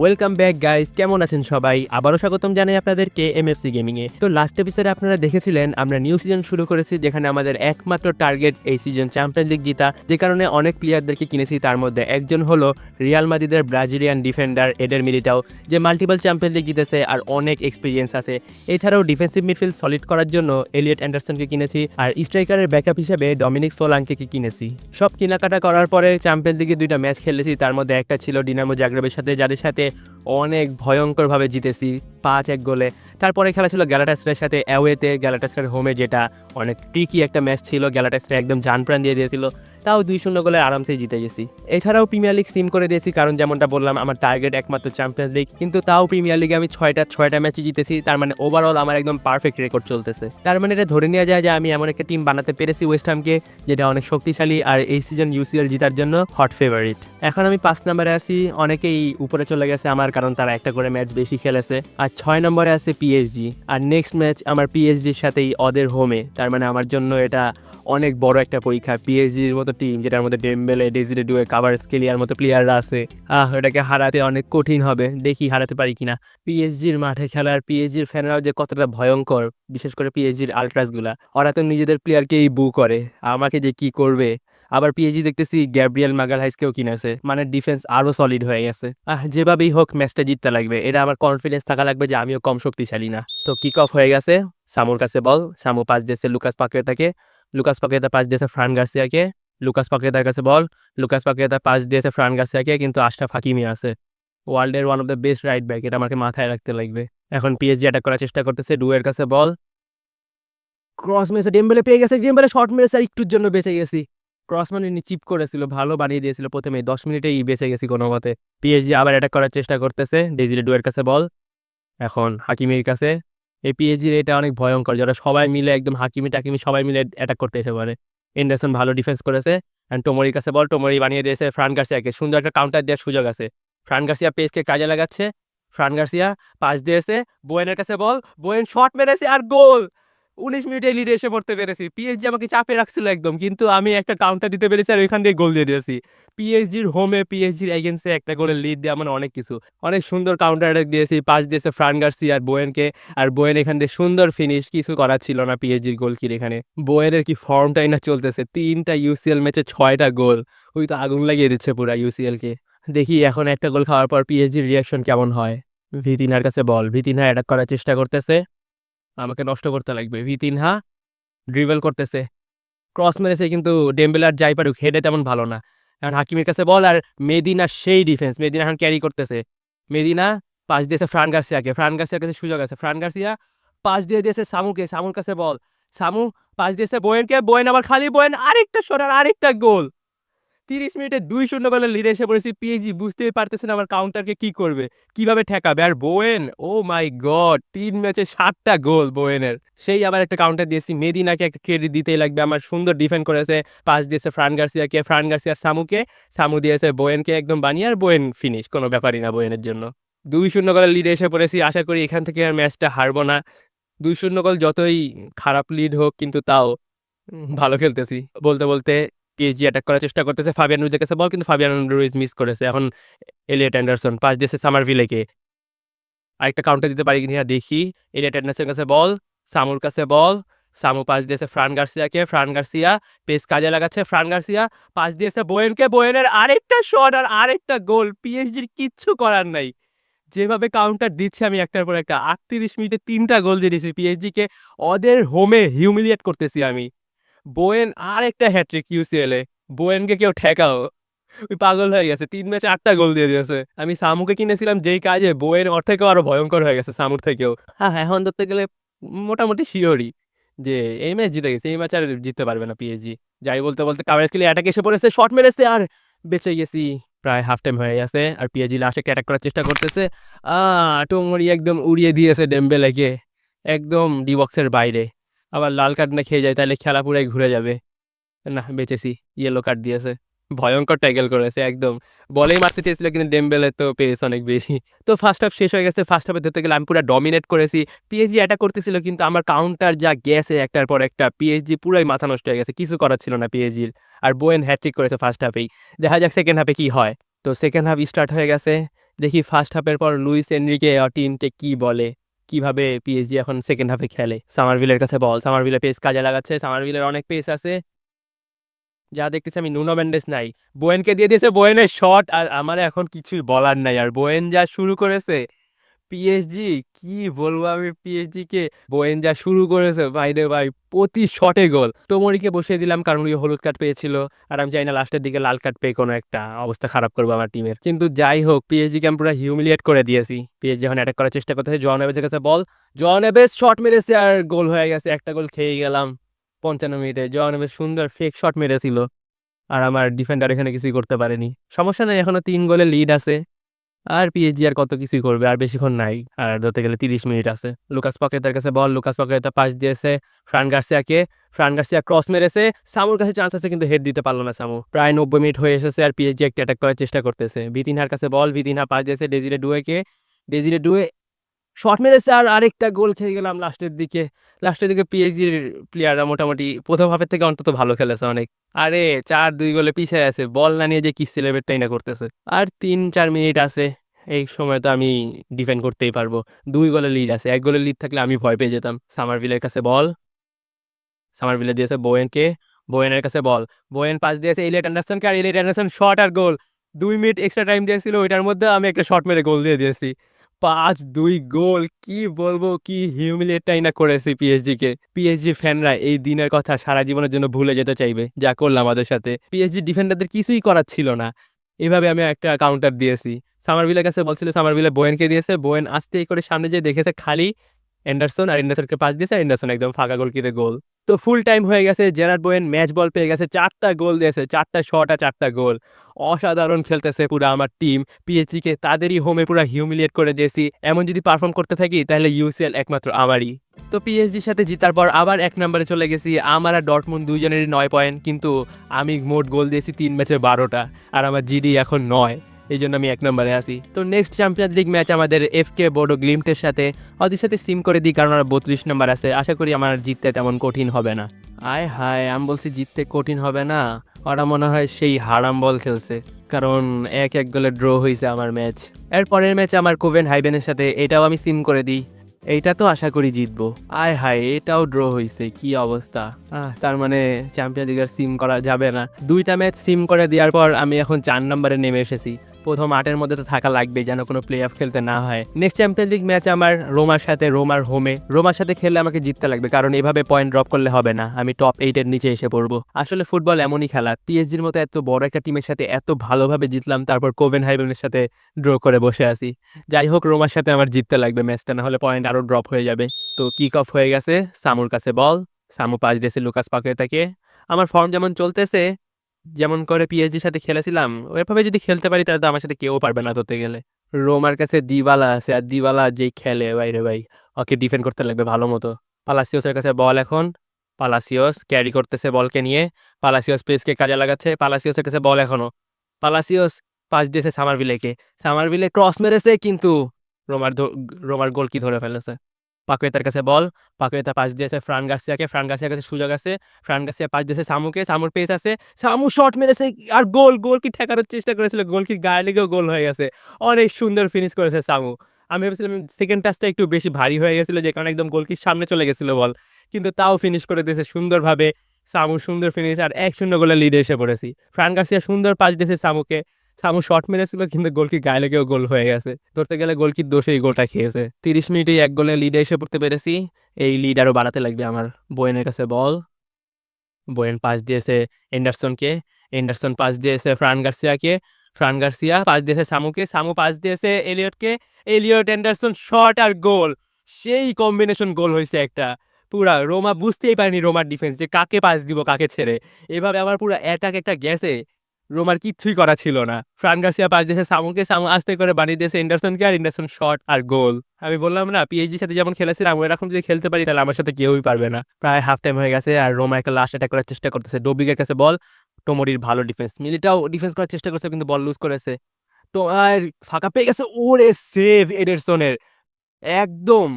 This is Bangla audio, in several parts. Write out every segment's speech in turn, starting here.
ওয়েলকাম ব্যাক গাইস কেমন আছেন সবাই? আবারও স্বাগতম জানাই আপনাদেরকে এমএফসি গেমিং এ। তো লাস্ট এপিসোডে আপনারা দেখেছিলেন, আমরা নিউ সিজন শুরু করেছি যেখানে আমাদের একমাত্র টার্গেট এই সিজন চ্যাম্পিয়ন লিগ জিতা। যে কারণে অনেক প্লেয়ারদেরকে কিনেছি, তার মধ্যে একজন হলো রিয়াল মাদিদের ব্রাজিলিয়ান ডিফেন্ডার এডের মিলিটাও যে মাল্টিপল চ্যাম্পিয়ন লিগ জিতেছে আর অনেক এক্সপিরিয়েন্স আছে। এছাড়াও ডিফেন্সিভ মিডফিল্ড সলিড করার জন্য এলিয়ট অ্যান্ডারসনকে কিনেছি আর স্ট্রাইকারের ব্যাকআপ হিসেবে ডমিনিক সোলাঙ্কে কিনেছি। সব কেনাকাটা করার পরে চ্যাম্পিয়ন লিগে দুইটা ম্যাচ খেলেছি, তার মধ্যে একটা ছিল ডিনামো জাগরেবের সাথে, যাদের সাথে অনেক ভয়ঙ্করভাবে জিতেছি পাঁচ এক গোলে। তারপরে খেলা ছিল গ্যালাটাসের সাথে অ্যাওয়েতে। গ্যালাটাসের হোমে যেটা অনেক ট্রিকি একটা ম্যাচ ছিল গ্যালাটাসরা একদম জান প্রাণ দিয়ে দিয়েছিল। তাও দুই শূন্য গোলে আরামসে জিতে গেছি। এছাড়াও প্রিমিয়ার লিগ সিম করে দিয়েছি, কারণ যেমনটা বললাম, আমার টার্গেট একমাত্র চ্যাম্পিয়ন্স লিগ কিন্তু তাও প্রিমিয়ার লিগে আমি ছয়টা ছয়টা ম্যাচে জিতেছি, তার মানে ওভারঅল আমার একদম পারফেক্ট রেকর্ড চলতেছে। তার মানে এটা ধরে নেওয়া যায় যে আমি এমন একটা টিম বানাতে পেরেছি ওয়েস্ট হামকে যেটা অনেক শক্তিশালী আর এই সিজন ইউসিএল জিতার জন্য হট ফেভারিট এখন আমি পাঁচ নম্বরে আছি, অনেকেই উপরে চলে গেছে আমার, কারণ তারা একটা করে ম্যাচ বেশি খেলেছে। আর ছয় নম্বরে আছে পিএসজি আর নেক্সট ম্যাচ আমার পিএসজির সাথেই অদের হোমে তার মানে আমার জন্য এটা অনেক বড় একটা পরীক্ষা পিএসজির মতো টিম যেটার মধ্যে ডেমবেলে ডেজিরে ডুয়ে কাভার স্কেলিয়ার মতো প্লেয়াররা আছে। আহ এটাকে হারাতে অনেক কঠিন হবে, দেখি হারাতে পারি কিনা। পিএসজির মাঠে খেলার পিএসজির ফ্যানরাও যে কতটা ভয়ঙ্কর, বিশেষ করে পিএসজির আলট্রাসগুলা ওরা তো নিজেদের প্লেয়ারকেই বু করে, আমাকে যে কি করবে? আবার পিএইচডি দেখতেছি গ্যাব্রিয়েল মাগালহাইসকেও কিনেছে মানে ডিফেন্স আরও সলিড হয়ে গেছে। আহ, যেভাবেই হোক ম্যাচটা জিততে লাগবে, এটা আমার কনফিডেন্স থাকা লাগবে যে আমিও কম শক্তিশালী না। তো কিক অফ হয়ে গেছে, সামুর কাছে বল, সামু পাস দিয়েছে, লুকাস পাকেতাকে লুকাস পাকেতা পাস দিয়েছে ফ্রান গার্সিয়াকে লুকাস পাকেতার কাছে বল। লুকাস পাকেতা পাস দিয়েছে ফ্রান গার্সিয়াকে কিন্তু আশরাফ হাকিমি আছে। ওয়ার্ল্ডের one of the best right back এটা আমাকে মাথায় রাখতে লাগবে। এখন পিএসজি অ্যাটাক করার চেষ্টা করতেছে ডুয়ের কাছে বল। ক্রস মেরেছে ডেম্বেলে পেয়ে গেছে ডেম্বেলে শর্ট মেরেছে, আর একটুর জন্য বেঁচে গেছি। ক্রস মানে চিপ করেছিল, ভালো বানিয়ে দিয়েছিল প্রথমে, দশ মিনিটেই বেঁচে গেছি কোনো মতে। পিএসজি আবার অ্যাটাক করার চেষ্টা করতেছে ডেজিরে ডুয়ের কাছে বল। এখন হাকিমির কাছে এই পিএসজির এটা অনেক ভয়ঙ্কর। যারা সবাই মিলে একদম হাকিমি টাকিমি সবাই মিলে অ্যাটাক করতে এসে পারে এন্ডারসন ভালো ডিফেন্স করেছে অ্যান্ড টোমরির কাছে বল টোমরি বানিয়ে দিয়েছে ফ্রান গার্সিয়াকে সুন্দর একটা কাউন্টার দেওয়ার সুযোগ আছে। ফ্রান গার্সিয়া পেসকে কাজে লাগাচ্ছে। ফ্রান গার্সিয়া পাস দিয়েছে। বোয়েনের কাছে বল বোয়েন শট মেরেছে আর গোল উনিশ মিনিটে লিডে এসে পড়তে পেরেছি। পিএসজি আমাকে চাপে রাখছিল একদম, কিন্তু আমি একটা কাউন্টার দিতে পেরেছি আর ওইখান দিয়ে গোল দিয়ে দিয়েছি। পিএসজির হোমে পিএসজির এগেন্সে একটা করে লিড দেওয়া মানে অনেক কিছু। অনেক সুন্দর কাউন্টার অ্যাটাক দিয়েছি পাস দিয়েছে ফ্রান গার্সি আর বোয়েনকে আর বোয়েন এখান দিয়ে সুন্দর ফিনিশ কিছু করার ছিল না পিএসজির গোলকির এখানে। বোয়েনের কি ফর্মটাই না চলতেছে, তিনটা ইউসিএল ম্যাচে ছয়টা গোল ওই তো আগুন লাগিয়ে দিচ্ছে পুরা ইউসিএলকে দেখি এখন একটা গোল খাওয়ার পর পিএসজির রিয়াকশন কেমন হয়। ভিতিনার কাছে বল, ভিতিনা অ্যাটাক করার চেষ্টা করতেছে। আমাকে নষ্ট করতে লাগবে। ভি ভিতিনহা ড্রিবল করতেছে। ক্রস মেরেছে কিন্তু ডেম্বেলার যাই পারুক হেডে তেমন ভালো না। এখন হাকিমের কাছে বল, আর মেদিনা সেই ডিফেন্স মেদিনা এখন ক্যারি করতেছে। মেদিনা পাস দিয়েছে ফ্রান গার্সিয়াকে। ফ্রান গার্সিয়ার কাছে সুযোগ আছে। ফ্রান গার্সিয়া পাস দিয়ে দিয়েছে সামুকে। সামুর কাছে বল। সামু পাস দিয়েছে বোয়েনকে। বোয়েন আবার খালি, বোয়েন আরেকটা শোনার আরেকটা গোল। তিরিশ মিনিটে দুই শূন্য গোলের লিডে এসে পড়েছি। পিএইচজি বুঝতেই পারতেছে না আমার কাউন্টারকে কি করবে, কীভাবে ঠেকাবে। আর বোয়েন ও মাই গড তিন ম্যাচে সাতটা গোল বোয়েনের সেই আবার একটা কাউন্টার দিয়েছি। মেদিনাকে একটা ক্রেডিট দিতেই লাগবে। আমার সুন্দর ডিফেন্ড করেছে। পাস দিয়েছে ফ্রান গার্সিয়াকে ফ্রান গার্সিয়া সামুকে। সামু দিয়েছে বোয়েনকে একদম বানিয়ে। আর বোয়েন ফিনিশ কোনো ব্যাপারই না বোয়েনের জন্য। দুই শূন্য গোলের লিডে এসে পড়েছি। আশা করি এখান থেকে আর ম্যাচটা হারবো না। দুই শূন্য গোল যতই খারাপ লিড হোক, কিন্তু তাও ভালো খেলতেছি। বলতে বলতে পিএসজি অ্যাটাক করার চেষ্টা করতেছে। ফাবিয়ান রুইজের কাছে বল, কিন্তু ফাবিয়ান রুইজ মিস করেছে। এখন এলিয়ট অ্যান্ডারসন পাস দিয়েছে সামারভিলেকে আরেকটা কাউন্টার দিতে পারি কিনা দেখি। এলিয়ট অ্যান্ডারসনের কাছে বল সামুর কাছে বল। সামু পাস দিয়েছে ফ্রান গার্সিয়াকে ফ্রান গার্সিয়া পেস কাজে লাগাচ্ছে। ফ্রান গার্সিয়া পাস দিয়েছে বোয়েনকে বোয়েনের আরেকটা শট আর আরেকটা গোল পিএসজির কিচ্ছু করার নাই। যেভাবে কাউন্টার দিচ্ছে, আমি একটার পর একটা আটত্রিশ মিনিটে তিনটা গোল দিয়ে দিয়েছি পিএসজিকে ওদের হোমে হিউমিলিয়েট করতেছি আমি। বোয়েন আর একটা হ্যাট্রিক ইউসিএলে বোয়েনকে কেউ ঠেকাও। ওই পাগল হয়ে গেছে, তিন ম্যাচে আটটা গোল দিয়ে দিয়েছে। আমি সামুকে কিনেছিলাম যেই কাজে বোয়েন ওর থেকেও আরও ভয়ঙ্কর হয়ে গেছে সামুর থেকেও। হ্যাঁ এখন ধরতে গেলে মোটামুটি শিওরই যে এই ম্যাচ জিতে গেছে, এই ম্যাচ আর জিততে পারবে না পিএসজি যাই বলতে বলতে কাভারেজ খেলে অ্যাটাক এসে পড়েছে শট মেরেছে আর বেঁচে গেছি। প্রায় হাফ টাইম হয়ে গেছে আর পিএসজি লাস্টে অ্যাটাক করার চেষ্টা করতেছে। আহ টোমরি একদম উড়িয়ে দিয়েছে ডেম্বেলেকে একদম ডি বক্সের বাইরে। আবার লাল কার্ড না খেয়ে যায়, তাহলে খেলা পুরাই ঘুরে যাবে। না, বেঁচেছি ইয়েলো কার্ড দিয়েছে। ভয়ঙ্কর ট্যাকেল করেছে, একদম। বলেই মারতে চেয়েছিল, কিন্তু ডেম্বেলে তো পেয়েছে অনেক বেশি। তো ফার্স্ট হাফ শেষ হয়ে গেছে ফার্স্ট হাফে ধরতে গেলে আমি পুরো ডমিনেট করেছি। পিএইচজি অ্যাটাক করতেছিল, কিন্তু আমার কাউন্টার যা গেছে, একটার পর একটা পিএইচজি পুরাই মাথা নষ্ট হয়ে গেছে, কিছু করার ছিল না পিএইচজির আর বোয়েন হ্যাট্রিক করেছে ফার্স্ট হাফেই দেখা যাক সেকেন্ড হাফে কি হয়। তো সেকেন্ড হাফ স্টার্ট হয়ে গেছে। দেখি ফার্স্ট হাফের পর লুইস এনরিকে টিমকে কি বলে। কীভাবে পিএসজি এখন সেকেন্ড হাফে খেলে? সামারভিলের কাছে বল। সামারভিলের পেস কাজে লাগাচ্ছে। সামার সামারভিলের অনেক পেস আছে। যা দেখতেছি আমি নুনো ব্যান্ডেজ নাই। বোয়েনকে দিয়ে দিয়েছে। বোয়েনের শট আর আমার এখন কিছুই বলার নাই। আর বোয়েন যা শুরু করেছে পিএসজি কি বলব আমি পিএসজি কে বোয়েন যা শুরু করেছে ভাই রে ভাই প্রতি শটে গোল তোমরিকে বসিয়ে দিলাম কারণ ওই হলুদ কার্ড পেয়েছিল। আর আমি চাই না লাস্টের দিকে লাল কার্ড পেয়ে কোনো একটা অবস্থা খারাপ করব আমার টিমের কিন্তু যাই হোক পিএসজি কে আমি পুরো হিউমিলিয়েট করে দিয়েছি। পিএসজি এখন অ্যাটাক করার চেষ্টা করতেছে। জন এবেজের কাছে বল জন এবেজ শট মেরেছে আর গোল হয়ে গেছে। একটা গোল খেয়ে গেলাম পঞ্চান্ন মিনিটে। জন এবেজ সুন্দর ফেক শট মেরেছিল। আর আমার ডিফেন্ডার এখানে কিছুই করতে পারেনি। সমস্যা নেই, এখনও তিন গোলে লিড আছে। আর পিএইচজি আর কত কিছুই করবে, আর বেশিক্ষণ নাই। আর ধরতে গেলে তিরিশ মিনিট আছে। লুকাস পকেটের কাছে বল, লুকাস পকেটটা পাশ দিয়েছে, ফ্রান গার্সিয়াকে, ফ্রান গার্সিয়া ক্রস মেরেছে। সামুর কাছে চান্স আছে কিন্তু হেড দিতে পারল না সামু। প্রায় নব্বই মিনিট হয়ে এসেছে আর পিএইচজি একটা অ্যাটাক করার চেষ্টা করতেছে। বিতিনহার কাছে বল বিতিনহা পাশ দিয়েছে, ডেজিরে ডুয়েকে। ডেজিরে ডুয়ে শট মেরেছে আর আরেকটা গোল খেয়ে গেলাম লাস্টের দিকে। লাস্টের দিকে পিএইচজির প্লেয়াররা মোটামুটি প্রথম হাফের থেকে অন্তত ভালো খেলেছে অনেক। আরে চার দুই গোলে পিছিয়ে আছে, বল না নিয়ে যে কি সেলিব্রেটটাই না করতেছে। আর তিন চার মিনিট আছে, এই সময় তো আমি ডিফেন্ড করতেই পারব। দুই গোলে লিড আছে, এক গোলে লিড থাকলে আমি ভয় পেয়ে যেতাম। সামারভিলের কাছে বল। সামারভিলে দিয়েছে বোয়েনকে বোয়েনের কাছে বল। বোয়েন পাস দিয়েছে ইলেট অ্যান্ডারসনকে আর ইলেট অ্যান্ডারসন শট আর গোল দুই মিনিট এক্সট্রা টাইম দিয়েছিল, ওইটার মধ্যে আমি একটা শট মেরে গোল দিয়ে দিয়েছি। পাঁচ, দুই গোল, কি বলব, কি হিউমিলিয়েটটাই না করেছি পিএসজিকে পিএসজি ফ্যানরা এই দিনের কথা সারা জীবনের জন্য ভুলে যেতে চাইবে, যা করলাম আমাদের সাথে। পিএসজি ডিফেন্ডারদের কিছুই করার ছিল না। এভাবে আমি একটা কাউন্টার দিয়েছি। সামারভিলের কাছে বলছিল সামারভিলে বোয়েনকে দিয়েছে। বোয়েন আস্তে করে সামনে যে দেখেছে খালি। এন্ডারসন আর এন্ডারসনকে পাস দিয়েছে। এন্ডারসন একদম ফাঁকা গোল কিনে গোল তো ফুল টাইম হয়ে গেছে, জেরার্ড বোয়েন ম্যাচ বল পেয়ে গেছে, চারটা গোল দিয়েছে, চারটা শট আর চারটা গোল। অসাধারণ খেলতেছে পুরো আমার টিম পিএইচজিকে তাদেরই হোমে পুরো হিউমিলিয়েট করে দিয়েছি। এমন যদি পারফর্ম করতে থাকি, তাহলে ইউসিএল একমাত্র আমারই। তো পিএসজির সাথে জিতার পর আবার এক নম্বরে চলে গেছি, আমার আর ডটমুন দুইজনেরই নয় পয়েন্ট কিন্তু আমি মোট গোল দিয়েছি তিন ম্যাচে বারোটা, আর আমার জিডি এখন নয়। এই জন্য আমি এক নম্বরে আসি তো নেক্সট চ্যাম্পিয়ন্স লিগ ম্যাচ আমাদের এফ কে বোর্ডো গ্লিমটের সাথে ওদের সাথে সিম করে দিই কারণ ওরা বত্রিশ নম্বর আছে। আশা করি আমার জিততে তেমন কঠিন হবে না। আয় হায়, আমি বলছি জিততে কঠিন হবে না। ওরা মনে হয় সেই হারাম বল খেলছে। কারণ এক এক গোলে ড্র হয়েছে আমার ম্যাচ এর পরের ম্যাচ আমার কোভেন হাইবেনের সাথে, এটাও আমি সিম করে দিই। এইটা তো আশা করি জিতবো। আয় হায়, এটাও ড্র হয়েছে কি অবস্থা। তার মানে চ্যাম্পিয়ন লিগের সিম করা যাবে না। দুইটা ম্যাচ সিম করে দেওয়ার পর আমি এখন চার নম্বরে নেমে এসেছি। প্রথম আটের মধ্যে তো থাকা লাগবে যেন কোনো প্লে অফ খেলতে না হয়। নেক্সট চ্যাম্পিয়ন লিগ ম্যাচ আমার রোমার সাথে, রোমার হোমে রোমার সাথে খেললে আমাকে জিততে লাগবে, কারণ এভাবে পয়েন্ট ড্রপ করলে হবে না। আমি টপ এইটের নিচে এসে পড়ব। আসলে ফুটবল এমনই খেলা। পিএসজির মতো এত বড় একটা টিমের সাথে এত ভালোভাবে জিতলাম, তারপর কোভেন হাইভেনের সাথে ড্র করে বসে আছি। যাই হোক, রোমার সাথে আমার জিততে লাগবে ম্যাচটা না হলে পয়েন্ট আরও ড্রপ হয়ে যাবে। তো কিক অফ হয়ে গেছে। সামুর কাছে বল সামু পাঁচ দিয়েছে লুকাস পাকেতাকে আমার ফর্ম যেমন চলতেছে যেমন করে পিএসজির সাথে খেলেছিলাম, ওইভাবে যদি খেলতে পারি তাহলে তো আমার সাথে কেউ পারবে না ধরতে গেলে। রোমার কাছে দিবালা আছে, আর দিবালা যেই খেলে বাইরে ভাই, ওকে ডিফেন্ড করতে লাগবে ভালো মতো। পালাসিওসের কাছে বল এখন পালাসিওস ক্যারি করতেছে বলকে নিয়ে পালাসিওস পেসকে কাজে লাগাচ্ছে পালাসিওসের কাছে বল এখনও পালাসিওস পাস দিয়েছে সামারভিলেকে সামারভিলে ক্রস মেরেছে কিন্তু, রোমার রোমার গোল কি ধরে ফেলেছে? পাকুয়েতার কাছে বল। পাকুয়েতা পাস দিয়েছে ফ্রান গার্সিয়াকে। ফ্রান গার্সিয়ার কাছে সুযোগ আছে। ফ্রান গার্সিয়া পাস দিয়েছে সামুকে। সামুর পেস আছে। সামু শট মেরেছে আর গোল গোল কি ঠেকানোর চেষ্টা করেছিল। গোল কি গায়ে লেগেও গোল হয়ে গেছে। অনেক সুন্দর ফিনিশ করেছে সামু। আমি ভেবেছিলাম সেকেন্ড টাচটা একটু বেশি ভারী হয়ে গেছিল যে কারণে একদম গোলকির সামনে চলে গেছিল বল। কিন্তু তাও ফিনিশ করে দিয়েছে সুন্দরভাবে। সামু সুন্দর ফিনিশ আর এক শূন্য গোলে লিডে এসে পড়েছি। ফ্রান গার্সিয়া সুন্দর পাস দিয়েছে সামুকে। সামু শট মেরেছিল, কিন্তু গোলকি গায়ে লেগেও গোল হয়ে গেছে। ধরতে গেলে গোলকির দোষে এই গোলটা খেয়েছে। তিরিশ মিনিটেই এক গোলে লিডে এসে পড়তে পেরেছি। এই লিড আরও বাড়াতে লাগবে আমার বোয়েনের কাছে বল বোয়েন পাস দিয়েছে এন্ডারসনকে। এন্ডারসন পাস দিয়েছে ফ্রান গার্সিয়াকে। ফ্রান গার্সিয়া পাস দিয়েছে সামুকে। সামু পাস দিয়েছে এলিয়টকে। এলিয়ট, এন্ডারসন শট আর গোল সেই কম্বিনেশন গোল হয়েছে একটা। পুরা রোমা বুঝতেই পারেনি রোমার ডিফেন্স যে কাকে পাস দিব, কাকে ছেড়ে। এভাবে আমার পুরো অ্যাটাক একটা গেছে। রোমার কিচ্ছুই করা ছিল না। ফ্রান গার্সিয়া পাস দিয়েছে সামুকে সামু আস্তে করে বানিয়ে দিয়েছে এন্ডারসনকে আর এন্ডারসন শট আর গোল। আমি বললাম, না পিএইচজির সাথে যেমন খেলেছিলাম এরকম যদি খেলতে পারি, তাহলে আমার সাথে কেউই পারবে না। প্রায় হাফ টাইম হয়ে গেছে আর রোমা একটা লাস্ট অ্যাটাক করার চেষ্টা করতেছে। ডোবিগের কাছে বল, টোমরির ভালো ডিফেন্স মিলিটাও ডিফেন্স করার চেষ্টা করছে, কিন্তু বল লুজ করেছে। তো আর ফাঁকা পেয়ে গেছে, ওরে সেভ এডারসনের। একদম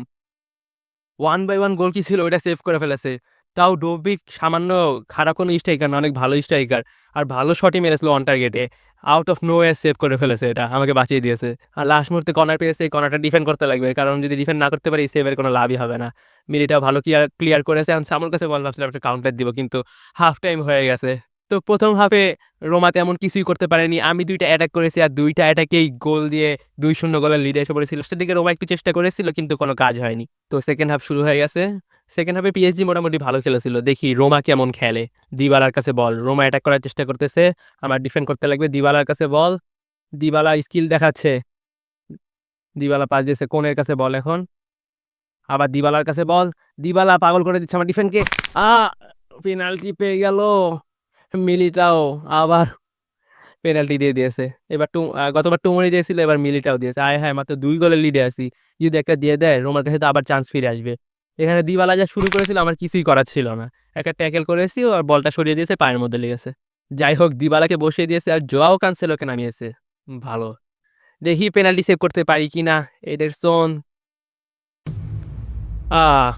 ওয়ান বাই ওয়ান গোল কি ছিল ওটা সেভ করে ফেলেছে। তাও ডোবিক সামান্য খারাপ কোনো স্ট্রাইকার না, অনেক ভালো স্ট্রাইকার। আর ভালো শটই মেরেছিল অন টার্গেটে আউট অফ নো সেভ করে ফেলেছে এটা, আমাকে বাঁচিয়ে দিয়েছে। আর লাস্ট মুহূর্তে কর্নার পেয়েছে, এই কর্নারটা ডিফেন্ড করতে লাগবে। কারণ যদি ডিফেন্ড না করতে পারি সেভের কোনো লাভই হবে না। মিলিটাও ভালো ক্লিয়ার ক্লিয়ার করেছে। আমি সামুর কাছে বল ভাবছিলাম, একটা কাউন্টার দিব, কিন্তু হাফ টাইম হয়ে গেছে। তো প্রথম হাফে রোমা তেমন কিছুই করতে পারেনি। আমি দুইটা অ্যাটাক করেছি, আর দুইটা অ্যাটাকেই গোল দিয়ে দুই শূন্য গোলের লিডে এসে পড়েছিল। লাস্টের দিকে রোমা একটু চেষ্টা করেছিল, কিন্তু কোনো কাজ হয়নি। তো সেকেন্ড হাফ শুরু হয়ে গেছে। সেকেন্ড হাফে পিএসজি মোটামুটি ভালো খেলেছিল। দেখি রোমা কেমন খেলে। দিবালার কাছে বল। রোমা অ্যাটাক করার চেষ্টা করতেছে। আমার ডিফেন্ড করতে লাগবে। দিবালার কাছে বল। দিবালা স্কিল দেখাচ্ছে। দিবালা পাস দিয়েছে। কোনের কাছে বল এখন? আবার দিবালার কাছে বল। দিবালা পাগল করে দিচ্ছে আমার ডিফেন্ডকে আ পেনাল্টি পেয়ে গেল। মিলিটাও আবার পেনাল্টি দিয়ে দিয়েছে। এবার টু গতবার টুমরি দিয়েছিল, এবার মিলিটাও দিয়েছে। আয় হ্যাঁ মাত্র দুই গোলের লিডে আছি। যদি একটা দিয়ে দেয়, রোমার কাছে তো আবার চান্স ফিরে আসবে। এখানে দিবালা যা শুরু করেছিল আমার কিছুই করার ছিল না। একটা ট্যাকেল করেছি আর বলটা সরিয়ে দিয়েছে, পায়ের মধ্যে লেগেছে। যাই হোক, দিবালাকে বসিয়ে দিয়েছে আর জোয়াও কানসেলোকে নামিয়েছে ভালো। দেখি পেনাল্টি সেভ করতে পারি কি না এডারসন আহ,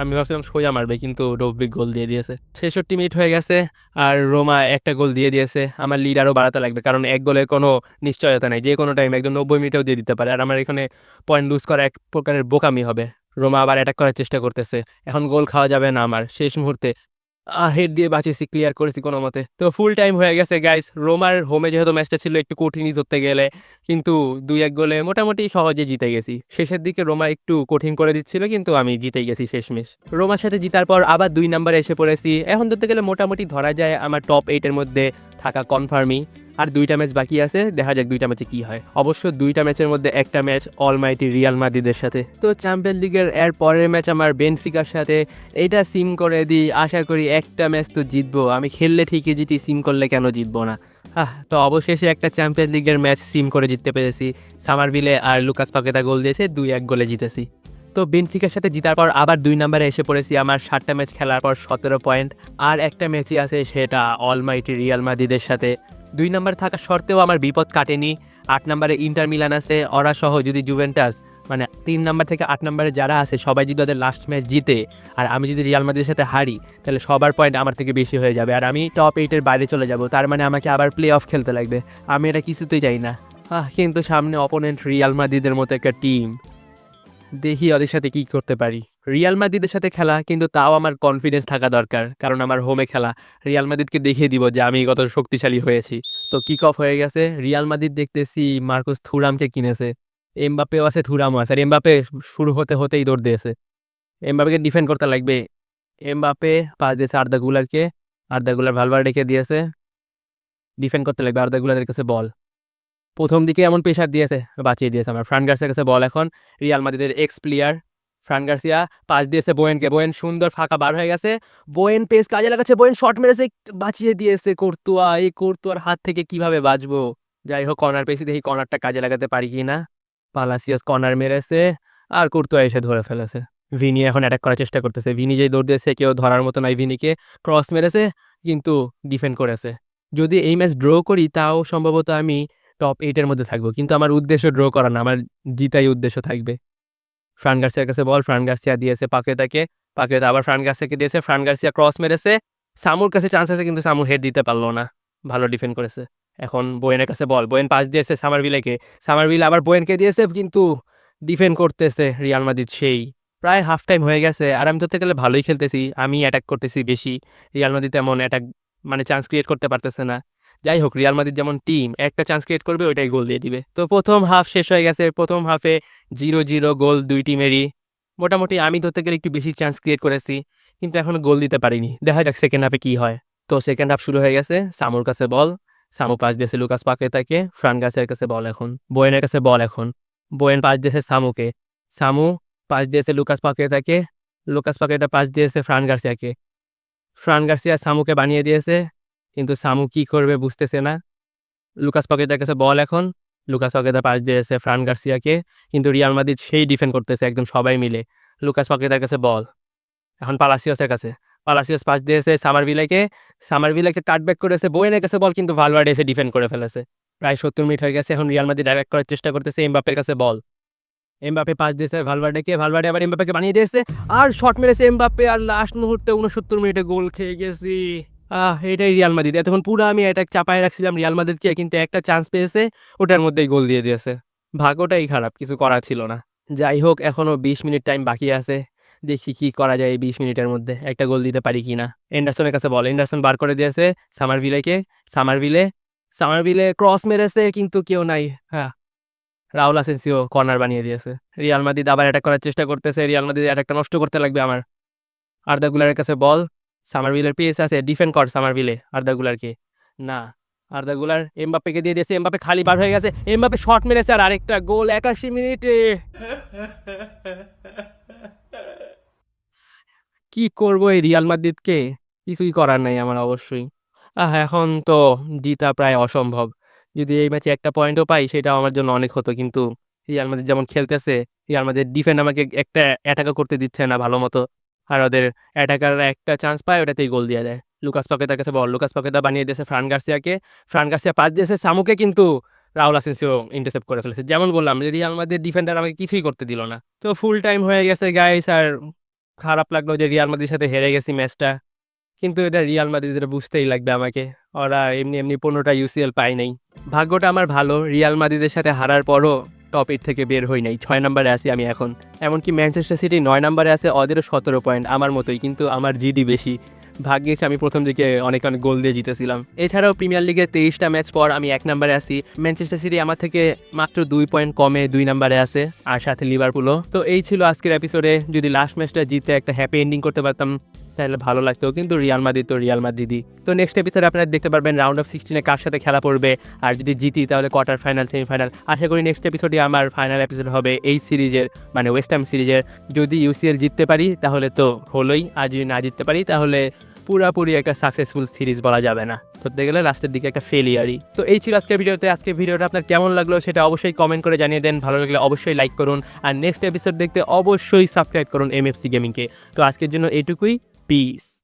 আমি ভাবছিলাম সোজা মারবে, কিন্তু রব্বিক গোল দিয়ে দিয়েছে। ছেষট্টি মিনিট হয়ে গেছে আর রোমা একটা গোল দিয়ে দিয়েছে। আমার লিড আরও বাড়াতে লাগবে, কারণ এক গোলের কোনো নিশ্চয়তা নেই। যে কোনো টাইম একদম নব্বই মিনিটেও দিয়ে দিতে পারে। আর আমার এখানে পয়েন্ট লুজ করা এক প্রকারের বোকামি হবে। রোমা আবার অ্যাটাক করার চেষ্টা করতেছে। এখন গোল খাওয়া যাবে না আমার, শেষ মুহূর্তে। হেড দিয়ে বাঁচিয়েছি ক্লিয়ার করেছি কোনো মতে। তো ফুল টাইম হয়ে গেছে গাইস রোমার হোমে যেহেতু ম্যাচটা ছিল একটু কঠিনই ধরতে গেলে, কিন্তু দুই এক গোলে মোটামুটি সহজে জিতে গেছি। শেষের দিকে রোমা একটু কঠিন করে দিচ্ছিল, কিন্তু আমি জিতে গেছি শেষমেশ। রোমার সাথে জিতার পর আবার দুই নাম্বারে এসে পড়েছি। এখন ধরতে গেলে মোটামুটি ধরা যায় আমার টপ এইটের মধ্যে থাকা কনফার্মই আর দুইটা ম্যাচ বাকি আছে, দেখা যাক দুইটা ম্যাচে কি হয়। অবশ্য দুইটা ম্যাচের মধ্যে একটা ম্যাচ অলমাইটি রিয়াল মাদ্রিদের সাথে। তো চ্যাম্পিয়ন লিগের এর পরের ম্যাচ আমার বেনফিকার সাথে এটা সিম করে দিই আশা করি একটা ম্যাচ তো জিতবো। আমি খেললে ঠিকই জিতি সিম করলে কেন জিতবো না? আহ, তো অবশেষে একটা চ্যাম্পিয়ন্স লিগের ম্যাচ সিম করে জিততে পেরেছি। সামারভিলে আর লুকাস পাকেতা গোল দিয়েছে, দুই এক গোলে জিতেছি। তো বেনফিকার সাথে জিতার পর আবার দুই নম্বরে এসে পড়েছি আমার সাতটা ম্যাচ খেলার পর সতেরো পয়েন্ট আর একটা ম্যাচই আছে সেটা অলমাইটি রিয়াল মাদ্রিদের সাথে। দুই নম্বর থাকা সত্ত্বেও আমার বিপদ কাটেনি, আট নম্বরে ইন্টার মিলান আছে, ওরা সহ যদি জুভেন্টাস মানে তিন নাম্বার থেকে আট নম্বরে যারা আছে, সবাই যদি ওদের লাস্ট ম্যাচ জিতে, আর আমি যদি রিয়াল মাদ্রিদের সাথে হারি, তাহলে সবার পয়েন্ট আমার থেকে বেশি হয়ে যাবে। আর আমি টপ এইটের বাইরে চলে যাব, তার মানে আমাকে আবার প্লে অফ খেলতে লাগবে। আমি এটা কিছুতেই চাই না। আহ, কিন্তু সামনে অপোনেন্ট রিয়াল মাদ্রিদের মতো একটা টিম দেখি ওদের সাথে কী করতে পারি। রিয়াল মাদ্রিদের সাথে খেলা, কিন্তু তাও আমার কনফিডেন্স থাকা দরকার। কারণ আমার হোমে খেলা রিয়াল মাদ্রিদকে দেখিয়ে দিব যে আমি কত শক্তিশালী হয়েছি। তো কিক অফ হয়ে গেছে রিয়াল মাদ্রিদ দেখতেছি মার্কোস থুরামকে কিনেছে। এমবাপেও আছে, থুরামও আছে, আর এমবাপে শুরু হতে হতেই দৌড় দিয়েছে। এমবাপেকে ডিফেন্ড করতে লাগবে এমবাপে পাস দিয়েছে আর্দা গুলারকে। আর্দা গুলার ভালবার রেখে দিয়েছে। ডিফেন্ড করতে লাগবে আর্দা গুলারের কাছে বল প্রথম দিকে এমন প্রেশার দিয়েছে, বাঁচিয়ে দিয়েছে আমার। ফ্রান গার্সিয়ার কাছে বল এখন। রিয়াল মাদ্রিদের ex player Fran Garcia, pass দিয়েছে বোয়েনকে। বোয়েন সুন্দর ফাঁকা বার হয়ে গেছে। বোয়েন পেস কাজে লাগাচ্ছে। বোয়েন শট মেরেছে, বাঁচিয়ে দিয়েছে কর্তুয়া। এই কর্তুয়ার হাত থেকে কীভাবে বাঁচবো? যাই হোক, কর্নার পেয়েছি। দেখি কর্নারটা কাজে লাগাতে পারি কি না পালাসিয়াস কর্নার মেরেছে। আর কর্তুয়া এসে ধরে ফেলেছে। ভিনি এখন অ্যাটাক করার চেষ্টা করতেছে। ভিনি যেই দৌড় দিয়েছে, কেউ ধরার মতো নয় ভিনিকে। ক্রস মেরেছে, কিন্তু ডিফেন্ড করেছে। যদি এই ম্যাচ ড্র করি, তাও সম্ভবত আমি টপ এইটের মধ্যে থাকব। কিন্তু আমার উদ্দেশ্য ড্র করা না। আমার জিতাই উদ্দেশ্য থাকবে। ফ্রান গার্সিয়ার কাছে বল ফ্রান গার্সিয়া দিয়েছে পাকেতাকে পাকেতা আবার ফ্রান গার্সিয়াকে দিয়েছে ফ্রান গার্সিয়া ক্রস মেরেছে। সামুর কাছে চান্স আছে, কিন্তু সামুর হেড দিতে পারল না। ভালো ডিফেন্ড করেছে। এখন বোয়েনের কাছে বল বোয়েন পাস দিয়েছে সামারভিলেকে সামারভিল আবার বোয়েনকে দিয়েছে, কিন্তু ডিফেন্ড করতেছে রিয়াল মাদ্রিদ সেই। প্রায় হাফ টাইম হয়ে গেছে, আর আমি ধরতে গেলে ভালোই খেলতেছি, আমি অ্যাটাক করতেছি বেশি। রিয়াল মাদ্রিদ তেমন অ্যাটাক মানে চান্স ক্রিয়েট করতে পারতেছে না। যাই হোক, রিয়াল মাদ্রিদ যেমন টিম একটা চান্স ক্রিয়েট করবে, ওইটাই গোল দিয়ে দিবে। তো প্রথম হাফ শেষ হয়ে গেছে, প্রথম হাফে জিরো জিরো গোল দুই টিমেরই মোটামুটি আমি ধরতে গেলে একটু বেশি চান্স ক্রিয়েট করেছি, কিন্তু এখন গোল দিতে পারিনি। দেখা যাক সেকেন্ড হাফে কি হয়। তো সেকেন্ড হাফ শুরু হয়ে গেছে, সামুর কাছে বল সামু পাস দিয়েছে লুকাস পাকেতাকে, ফ্রান গাছের কাছে বল এখন, বোয়েনের কাছে বল এখন। বোয়েন পাস দিয়েছে সামুকে, সামু পাস দিয়েছে লুকাস পাকেতাকে, লুকাস পাকেটা পাস দিয়েছে ফ্রান গার্সিয়াকে। ফ্রান গার্সিয়া সামুকে বানিয়ে দিয়েছে কিন্তু সামু কি করবে বুঝতেছে না। লুকাস পকেটার কাছে বল এখন। লুকাস পকেটার পাশ দিয়েছে ফ্রান গার্সিয়াকে কিন্তু রিয়াল মাদ্রিদ সেই ডিফেন্ড করতেছে একদম সবাই মিলে। লুকাস পকেটার কাছে বল। এখন পালাসিয়াসের কাছে। পালাসিয়াস পাস দিয়েছে সামার ভিলাকে সামার ভিলাকে কাটব্যাক করেছে বোয়েনের কাছে বল কিন্তু ভালওয়ার্ড এসে ডিফেন্ড করে ফেলেছে। প্রায় সত্তর মিনিট হয়ে গেছে এখন রিয়াল মাদ্রিদ ডাইরেক্ট করার চেষ্টা করতেছে এমবাপের কাছে বল। এমবাপে পাস দিয়েছে ভালভার্ডেকে ভালভার্ডে আবার এমবাপেকে বানিয়ে দিয়েছে। আর শট মেরেছে এমবাপে আর লাস্ট মুহূর্তে উনসত্তর মিনিটে গোল খেয়ে গেছি। আহ, এটাই রিয়াল মাদ্রিদ। এতক্ষণ পুরো আমি এটা চাপায় রাখছিলাম রিয়াল মাদ্রিদকে, কিন্তু একটা চান্স পেয়েছে, ওটার মধ্যেই গোল দিয়ে দিয়েছে। ভাগ্যটাই খারাপ, কিছু করা ছিল না। যাই হোক, এখনও বিশ মিনিট টাইম বাকি আছে। দেখি কি করা যায় এই বিশ মিনিটের মধ্যে, একটা গোল দিতে পারি কি না এন্ডারসনের কাছে বল, এন্ডারসন বার করে দিয়েছে সামারভিলেকে। সামারভিলে সামারভিলে ক্রস মেরেছে, কিন্তু কেউ নাই। হ্যাঁ রাহুল আসেন্সিও কর্নার বানিয়ে দিয়েছে। রিয়াল মাদ্রিদ আবার অ্যাটাক করার চেষ্টা করতেছে। রিয়াল মাদ্রিদ অ্যাটাকটা নষ্ট করতে লাগবে আমার। আর্দা গুলারের কাছে বল সামারভিলের পিএস আছে ডিফেন্ড কর সামারভিলে আর্দা গুলারকে না আর্দা গুলার এমবাপ্পেকে দিয়ে দিয়েছে এমবাপ্পে খালি বার হয়ে গেছে এমবাপ্পে শট মেরেছে আর আরেকটা গোল একাশি মিনিটে। কি করব এই রিয়াল মাদ্রিদকে কিছুই করার নাই আমার অবশ্যই। আহ, এখন তো জিতা প্রায় অসম্ভব। যদি এই ম্যাচে একটা পয়েন্টও পাই সেটা আমার জন্য অনেক হতো, কিন্তু রিয়াল মাদ্রিদ যেমন খেলতেছে রিয়াল মাদ্রিদ ডিফেন্ড আমাকে একটা অ্যাটাকও করতে দিচ্ছে না ভালো মতো। আর ওদের অ্যাটাকাররা একটা চান্স পায়, ওটাতেই গোল দিয়ে দেয়। লুকাস পাকেতার কাছে বল লুকাস পাকেতা বানিয়ে দিয়েছে ফ্রান গার্সিয়াকে ফ্রান গার্সিয়া পাস দিয়েছে সামুকে কিন্তু রাহুল আসেন্সিও ইন্টারসেপ্ট করে ফেলেছে। যেমন বললাম যে রিয়াল মাদ্রিদ ডিফেন্ডার আমাকে কিছুই করতে দিল না। তো ফুল টাইম হয়ে গেছে গাইস আর খারাপ লাগল যে রিয়াল মাদ্রিদের সাথে হেরে গেছি ম্যাচটা কিন্তু এটা রিয়াল মাদ্রিদের বুঝতেই লাগবে আমাকে। ওরা এমনি এমনি পনেরোটা ইউসিএল পায় নাই। ভাগ্যটা আমার ভালো রিয়াল মাদ্রিদের সাথে হারার পরও টপ এইট থেকে বের হই নাই। ছয় নম্বরে আছি আমি এখন। এমনকি ম্যানচেস্টার সিটি নয় নম্বরে আছে, ওদেরও সতেরো পয়েন্ট, আমার মতোই, কিন্তু আমার জিডি বেশি। ভাগ্যিস আমি প্রথম দিকে অনেক অনেক গোল দিয়ে জিতেছিলাম। এছাড়াও প্রিমিয়ার লিগে তেইশটা ম্যাচ পর আমি এক নম্বরে আছি। ম্যানচেস্টার সিটি আমার থেকে মাত্র দুই পয়েন্ট কমে দুই নম্বরে আছে, আর সাথে লিভারপুলও। তো এই ছিল আজকের এপিসোডে যদি লাস্ট ম্যাচটা জিতে একটা হ্যাপি এন্ডিং করতে পারতাম তাহলে ভালো লাগতো। কিন্তু রিয়াল মাদ্রিদ তো রিয়াল মাদ্রিদই। তো নেক্সট এপিসোডে আপনারা দেখতে পারবেন রাউন্ড অফ সিক্সটিনে কার সাথে খেলা পড়বে। আর যদি জিতি, তাহলে কোয়ার্টার ফাইনাল সেমিফাইনাল আশা করি নেক্সট এপিসোডে আমার ফাইনাল এপিসোড হবে এই সিরিজের মানে ওয়েস্টার্ন সিরিজের। যদি ইউসিএল জিততে পারি, তাহলে তো হলোই। আর যদি না জিততে পারি, তাহলে পুরাপুরি একটা সাকসেসফুল সিরিজ বলা যাবে না। ধরতে গেলে লাস্টের দিকে একটা ফেলিয়ারই তো এই ছিল আজকের ভিডিওতে। আজকের ভিডিওটা আপনার কেমন লাগল সেটা অবশ্যই কমেন্ট করে জানিয়ে দেন। ভালো লাগলে অবশ্যই লাইক করুন। আর নেক্সট এপিসোড দেখতে অবশ্যই সাবস্ক্রাইব করুন এমএফসি গেমিংকে তো আজকের জন্য এইটুকুই। পিস